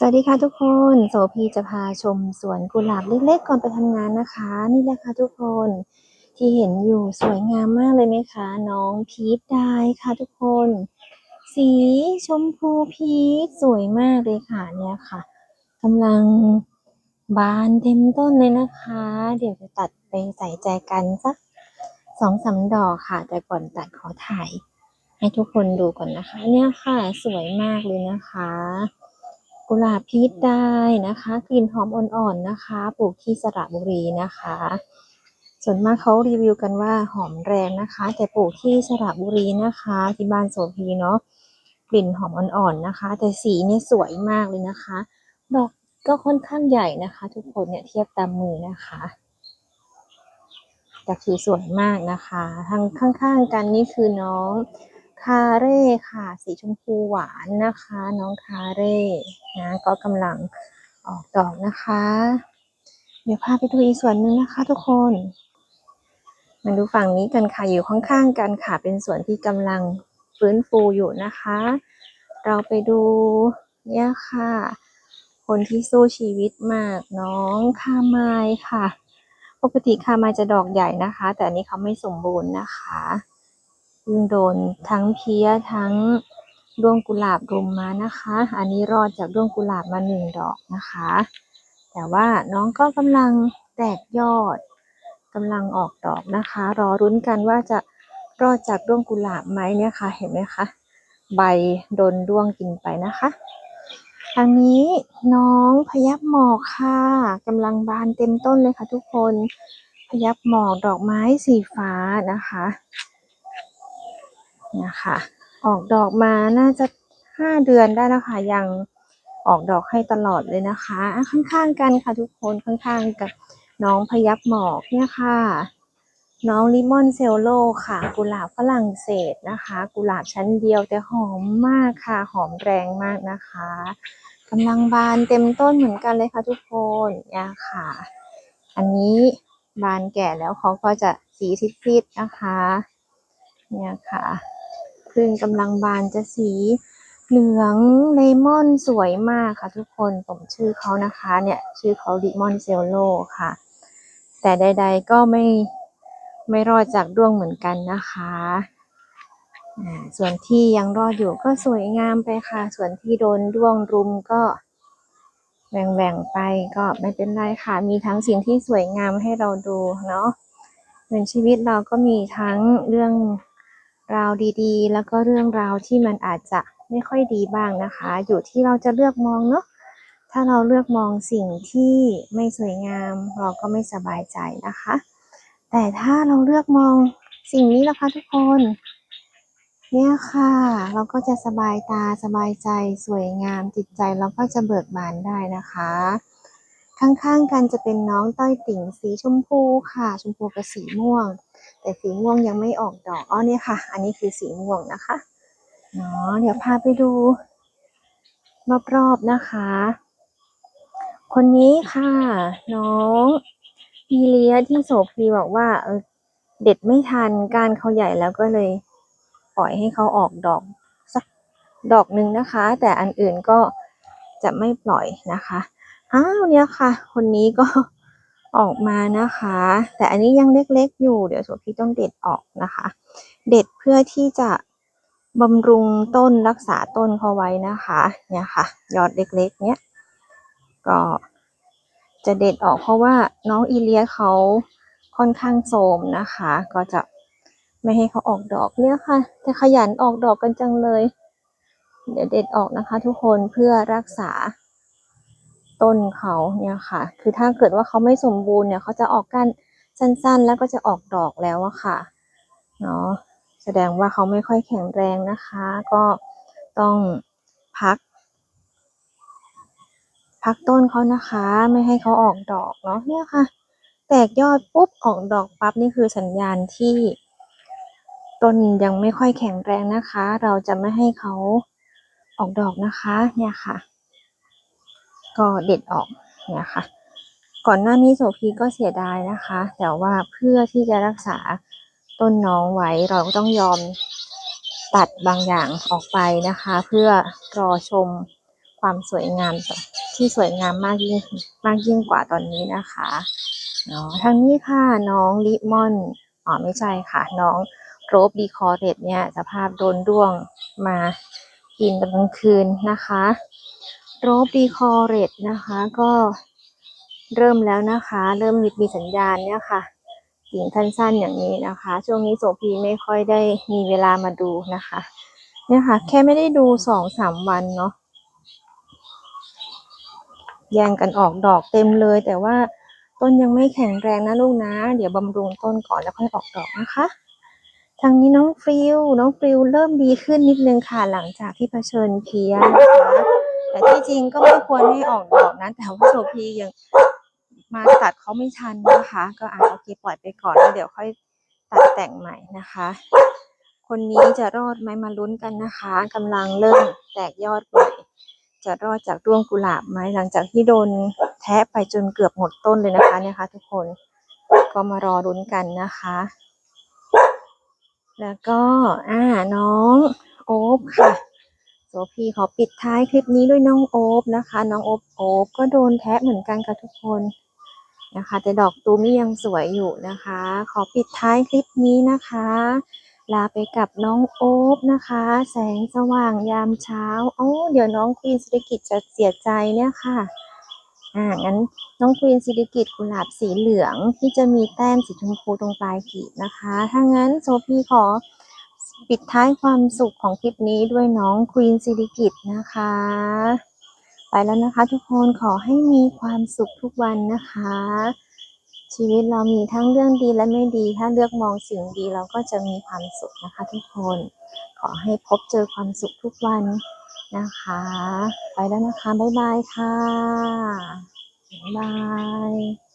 สวัสดีค่ะทุกคน โสพีจะพาชมสวนกุหลาบเล็กๆก่อนไปทำงานนะคะ นี่แหละค่ะทุกคนที่เห็นอยู่สวยงามมากเลยไหมคะ น้องพีชได้ค่ะทุกคน สีชมพูพีชสวยมากเลยค่ะเนี่ยค่ะกำลังบานเต็มต้นเลยนะคะ เดี๋ยวจะตัดไปใส่ใจกันสักสองสามดอกค่ะ แต่ก่อนตัดขอถ่าย ให้ทุกคนดูก่อนนะคะ เนี่ยค่ะ สวยมากเลยนะคะ กุหลาบพีชได้นะคะ กลิ่นหอมอ่อนๆนะคะ ปลูกที่สระบุรีนะคะ ส่วนมากเขารีวิวกันว่าหอมแรงนะคะ แต่ปลูกที่สระบุรีนะคะ ที่บ้านโสพีเนาะกลิ่นหอมอ่อนๆนะคะ แต่สีเนี่ยสวยมากเลยนะคะ ดอกก็ค่อนข้างใหญ่นะคะ ทุกคนเนี่ยเทียบตามมือนะคะแต่คือสวยมากนะคะ ทางข้างๆกันนี่คือน้อง คาเร่ค่ะ สีชมพูหวานนะคะ น้องคาเร่นะก็กำลังออกดอกนะคะ เดี๋ยวพาไปดูอีกส่วนหนึ่งนะคะ ทุกคนมาดูฝั่งนี้กันค่ะอยู่ข้างๆกันค่ะเป็นส่วนที่กำลังฟื้นฟูอยู่นะคะ เราไปดูเนี่ยค่ะ คนที่สู้ชีวิตมากน้องคาไมค่ะ ปกติคาไมาจะดอกใหญ่นะคะ แต่อันนี้เขาไม่สมบูรณ์นะคะ โดนทั้งเพี้ยทั้งดวงกุหลาบรุมมานะคะ อันนี้รอดจากดวงกุหลาบมาหนึ่งดอกนะคะ แต่ว่าน้องก็กำลังแตกยอดกำลังออกดอกนะคะ รอรุ้นกันว่าจะรอดจากดวงกุหลาบไหมเนี่ยค่ะ เห็นไหมคะใบโดนด้วงกินไปนะคะทางนี้น้องพยับหมอกค่ะกำลังบานเต็มต้นเลยค่ะทุกคนพยับหมอกดอกไม้สีฟ้านะคะ นะคะออกดอกมาน่าจะห้าเดือนได้แล้วค่ะ ยังออกดอกให้ตลอดเลยนะคะอะข้างๆกันค่ะทุกคนข้างๆกับน้องพยับหมอกเนี่ยค่ะ น้องลิมอนเซลโลค่ะ กุหลาบฝรั่งเศสนะคะ กุหลาบชั้นเดียวแต่หอมมากค่ะ หอมแรงมากนะคะกำลังบานเต็มต้นเหมือนกันเลยค่ะทุกคนเนี่ยค่ะ อันนี้บานแก่แล้วเขาก็จะสีซีดๆนะคะ เนี่ยค่ะ พึ่งกำลังบานจะสีเหลืองเลมอนสวยมากค่ะทุกคนผมชื่อเขานะคะเนี่ยชื่อเขาลิมอนเซลโลค่ะ แต่ใด ๆก็ไม่ไม่รอดจากด้วงเหมือนกันนะคะส่วนที่ยังรอดอยู่ก็สวยงามไปค่ะ ส่วนที่โดนด้วงรุมก็แหว่งๆไปก็ไม่เป็นไรค่ะ มีทั้งสิ่งที่สวยงามให้เราดูเนาะเหมือนชีวิตเราก็มีทั้งเรื่อง ราวดีๆ แล้วก็เรื่องราวที่มันอาจจะไม่ค่อยดีบ้างนะคะ อยู่ที่เราจะเลือกมองเนาะถ้าเราเลือกมองสิ่งที่ไม่สวยงาม เราก็ไม่สบายใจนะคะ แต่ถ้าเราเลือกมองสิ่งนี้ละคะทุกคน เนี่ยค่ะ เราก็จะสบายตาสบายใจสวยงามจิตใจเราก็จะเบิกบานได้นะคะ ข้างๆกันจะเป็นน้องต้อยติ่งสีชมพูค่ะ ชมพูกับสีม่วง แต่สีม่วงยังไม่ออกดอกอ๋อเนี่ยค่ะ อันนี้คือสีม่วงนะคะเนาะเดี๋ยวพาไปดูรอบๆนะคะ คนนี้ค่ะ น้องพีเลียที่โสพีบอกว่าเออเด็ดไม่ทันกานเขาใหญ่แล้วก็เลย ปล่อยให้เขาออกดอกสักดอกหนึ่งนะคะ แต่อันอื่นก็จะไม่ปล่อยนะคะอ้าวเนี่ยค่ะ คนนี้ก็ ออกมานะคะ แต่อันนี้ยังเล็กๆอยู่ เดี๋ยวโสพีต้องเด็ดออกนะคะ เด็ดเพื่อที่จะบำรุงต้นรักษาต้นเขาไว้นะคะเนี่ยค่ะ ยอดเล็กๆ เนี้ยก็จะเด็ดออกเพราะว่าน้องอีเลียเขาค่อนข้างโทรมนะคะ ก็จะไม่ให้เขาออกดอกเนี่ยค่ะแต่ขยันออกดอกกันจังเลย เดี๋ยวเด็ดออกนะคะ ทุกคนเพื่อรักษา ต้นเขาเนี่ยค่ะ คือถ้าเกิดว่าเขาไม่สมบูรณ์เนี่ยเขาจะออกก้านสั้นๆ แล้วก็จะออกดอกแล้วอะค่ะเนาะแสดงว่าเขาไม่ค่อยแข็งแรงนะคะ ก็ต้องพัก พักต้นเขานะคะ ไม่ให้เขาออกดอกเนาะเนี่ยค่ะ แตกยอดปุ๊บออกดอกปั๊บนี่คือสัญญาณที่ต้นยังไม่ค่อยแข็งแรงนะคะ เราจะไม่ให้เขาออกดอกนะคะ เนี่ยค่ะ ก็เด็ดออกเนี่ยค่ะ ก่อนหน้านี้โสพีก็เสียดายนะคะ แต่ว่าเพื่อที่จะรักษาต้นน้องไว้เราก็ต้องยอมตัดบางอย่างออกไปนะคะ เพื่อรอชมความสวยงามที่สวยงามมากยิ่งมากยิ่งกว่าตอนนี้นะคะเนาะทางนี้ค่ะน้องลิมอนอ๋อไม่ใช่ค่ะ น้องโรบดีคอเรตเนี่ยสภาพโดนด้วงมากินตอนกลางคืนนะคะ โรบดีคอเรตนะคะก็เริ่มแล้วนะคะ เริ่มมีมีสัญญาณเนี่ยค่ะกิ่งสั้นๆอย่างนี้นะคะ ช่วงนี้โสพีไม่ค่อยได้มีเวลามาดูนะคะ เนี่ยค่ะ แค่ไม่ได้ดูสองสามวันเนาะแย่งกันออกดอกเต็มเลย แต่ว่าต้นยังไม่แข็งแรงนะลูกนะ เดี๋ยวบำรุงต้นก่อนแล้วค่อยออกดอกนะคะ ทางนี้น้องฟิวน้องฟิวเริ่มดีขึ้นนิดนึงค่ะหลังจากที่เผชิญเพียนะคะ แต่ที่จริงก็ไม่ควรให้ออกดอกนะแต่ว่าโสพียังมาตัดเขาไม่ทันนะคะ ก็อาจโอเคปล่อยไปก่อนแล้วเดี๋ยวค่อยตัดแต่งใหม่นะคะ คนนี้จะรอดไหมมาลุ้นกันนะคะกำลังเริ่มแตกยอดใหม่จะรอดจากร่วงกุหลาบไหมหลังจากที่โดนแทะไปจนเกือบหมดต้นเลยนะคะเนี่ยค่ะทุกคนก็มารอลุ้นกันนะคะ แล้วก็อ่าน้องโอ๊บค่ะ โสพีขอปิดท้ายคลิปนี้ด้วยน้องโอ๊บนะคะ น้องโอ๊บโอ๊บก็โดนแทะเหมือนกันค่ะทุกคนนะคะ แต่ดอกตูมี่ยังสวยอยู่นะคะ ขอปิดท้ายคลิปนี้นะคะ ลาไปกับน้องโอ๊บนะคะ แสงสว่างยามเช้า โอ้เดี๋ยวน้องควีนสิริกิตจะเสียใจเนี่ยค่ะอ่างั้นน้องควีนสิริกิตกุหลาบสีเหลืองที่จะมีแต้มสีชมพูตรงปลายกีบนะคะ ถ้างั้นโซพีขอ ปิดท้ายความสุขของคลิปนี้ด้วยน้องควีนสิริกิตนะคะ ไปแล้วนะคะทุกคนขอให้มีความสุขทุกวันนะคะ ชีวิตเรามีทั้งเรื่องดีและไม่ดี ถ้าเลือกมองสิ่งดีเราก็จะมีความสุขนะคะทุกคน ขอให้พบเจอความสุขทุกวันนะคะ ไปแล้วนะคะ บ๊ายบายค่ะ บ๊ายบาย